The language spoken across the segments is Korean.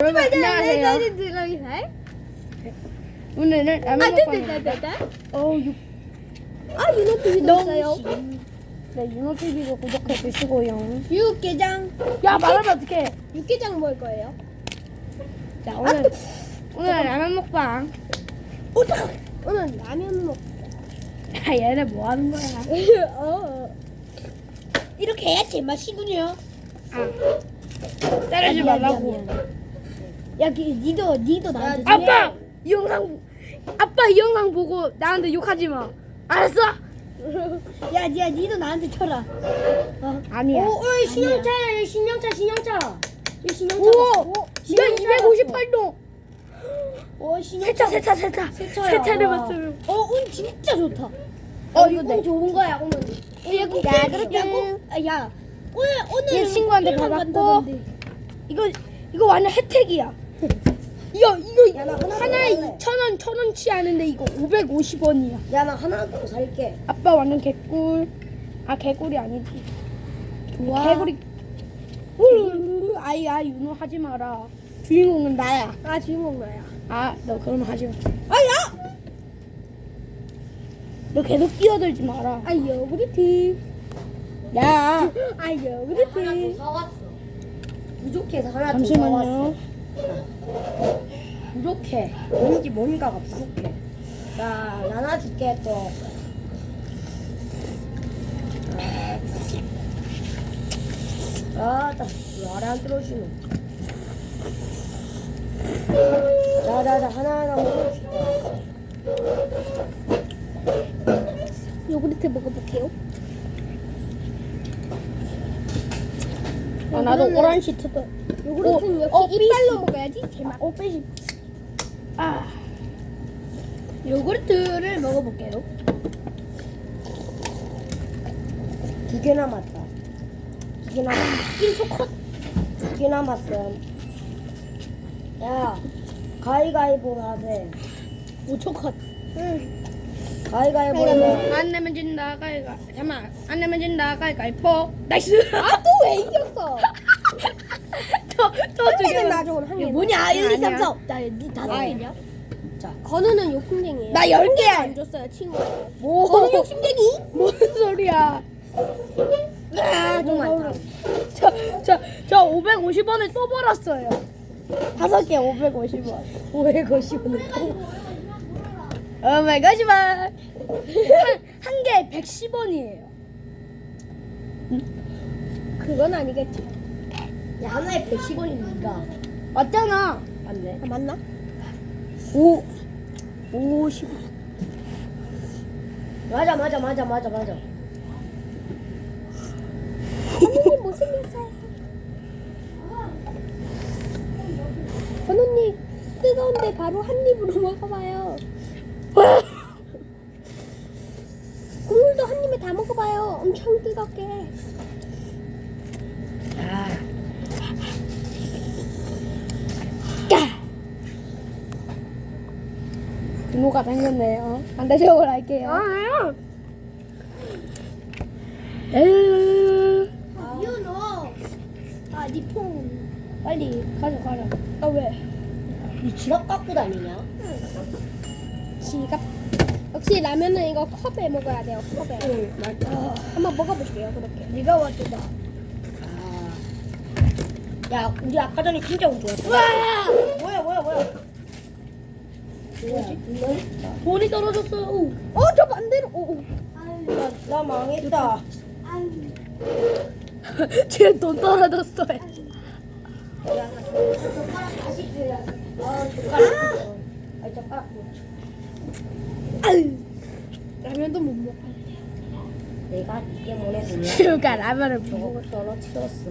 여러분 안녕하세요. 안녕하세요. 오늘은 라면 아. 어, 육. 아, 윤호 TV도 너무 있어요. 네, TV도 구독해 주시고요. 육개장. 야 말하면 어떡해? 육개장 먹을 거예요. 자 오늘 오늘 라면 먹방. 오다. 오늘 라면 먹. 야 얘네 뭐 하는 거야? 어. 이렇게 해야 제맛이군요. 아 자르지 말라고. 야, 그, 니도 니도 나한테. 아빠 이 영상 아빠 이 영상 보고 나한테 욕하지 마. 알았어? 야, 야, 니도 나한테 쳐라. 어. 아니야. 오, 어이 신형차야, 신형차, 신형차. 이 신형차. 오, 이거 258도. 오, 신형차. 세차 세차 세차 세차야. 세차를 와. 봤어요. 어, 운 진짜 좋다. 어, 이거 이거 네. 좋은 거야 오늘. 야, 꼭 야, 야, 그렇게. 야, 꼭, 아, 야, 오늘 오늘 얘 친구한테 받았고. 이거 이거 완전 혜택이야. 이거 이거 야, 나 하나 하나에 더 살래. 2,000원, 1,000원치 하는데 이거 550원이야. 야, 나 하나 더 살게. 아빠 완전 개꿀. 아 개꿀이 아니지. 와. 개꿀이. 우르르르. 아이야 윤호 하지 마라. 주인공은 나야. 아, 주인공 나야. 아 너 그러면 하지 마. 아야! 너 계속 끼어들지 마라. 아, 요구르트. 야 아, 요구르트. 사왔어. 부족해서 하나 더 잠시만요. 부족해. 뭔지 뭔가가 부족해. 나 나눠줄게 또. 아, 나 말이 안 들어주네. 자자자 하나하나 먹읍시다. 요구르트 먹어볼게요. 아 나도 요거는- 오란지 트도. 요구르트는 역시 어, 이빨로 먹어야지 제맛. 어 빼지. 아 요구르트를 먹어볼게요. 두 개 남았다. 두 개 남았다. 흰초코. 두 개 남았어. 야, 가위가위보 하세. 오초컷. 응. 가위가위보 가위바위보. 해서 안 내면 진다 가이가. 잠만 안 내면 진다 가이가 이뻐. 나이스. 아, 또 왜 이겼어? 저저 한 중에 개는 나중에 뭐냐? 1, 2, 3, 아니야. 4. 나, 니 다섯 아이. 개냐? 자, 건우는 욕심쟁이에요. 나열 개. 안 줬어요, 친구. 뭐? 건우 욕심쟁이? 뭔 소리야? 아, 좀 많다. 저, 저, 저 550원을 또 벌었어요. 다섯 개 550원. 550원을 오 마이 갓이만. 한개 110원이에요. 그건 아니겠지. 야, 하나에 110원이니까. 맞잖아. 맞네. 아, 맞나? 5 50. 맞아, 맞아, 맞아, 맞아, 맞아. 건우님 못생겼어요. 건우님 뜨거운데 바로 한 입으로 먹어봐요. 국물도 한 입에 다 먹어봐요. 엄청 뜨겁게. 분호가 생겼네요. 반대쪽으로 할게요. 아니요. 에이, 윤호. 아, 니 폰. 빨리 가져가라. 아, 왜? 이 지갑 갖고 다니냐? 지갑. 역시 라면은 이거 컵에 먹어야 돼요. 컵에. 응, 맞아. 한번 먹어볼게요. 그렇게. 네가 왔다. 아. 야, 우리 아까 전에 진짜 운 좋았다. 와! 뭐야, 뭐야, 뭐야. 뭐지? 돈이 떨어졌어요. 어, 저 반대로. 오, 오. 나, 나 망했다. 지금 돈 떨어졌어요. 야, 나 젓가락 다시 줘야지. 아, 젓가락. 아, 젓가락. 아유. 라면도 못 먹어. 내가 이 때문에 그냥 지우가 라면을 저거 먹어. 떨어뜨렸어.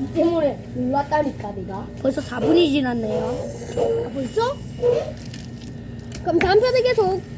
이 때문에 놀랐다니까, 내가. 벌써 4분이 지났네요. 아, 벌써? 그럼 다음 편에 계속.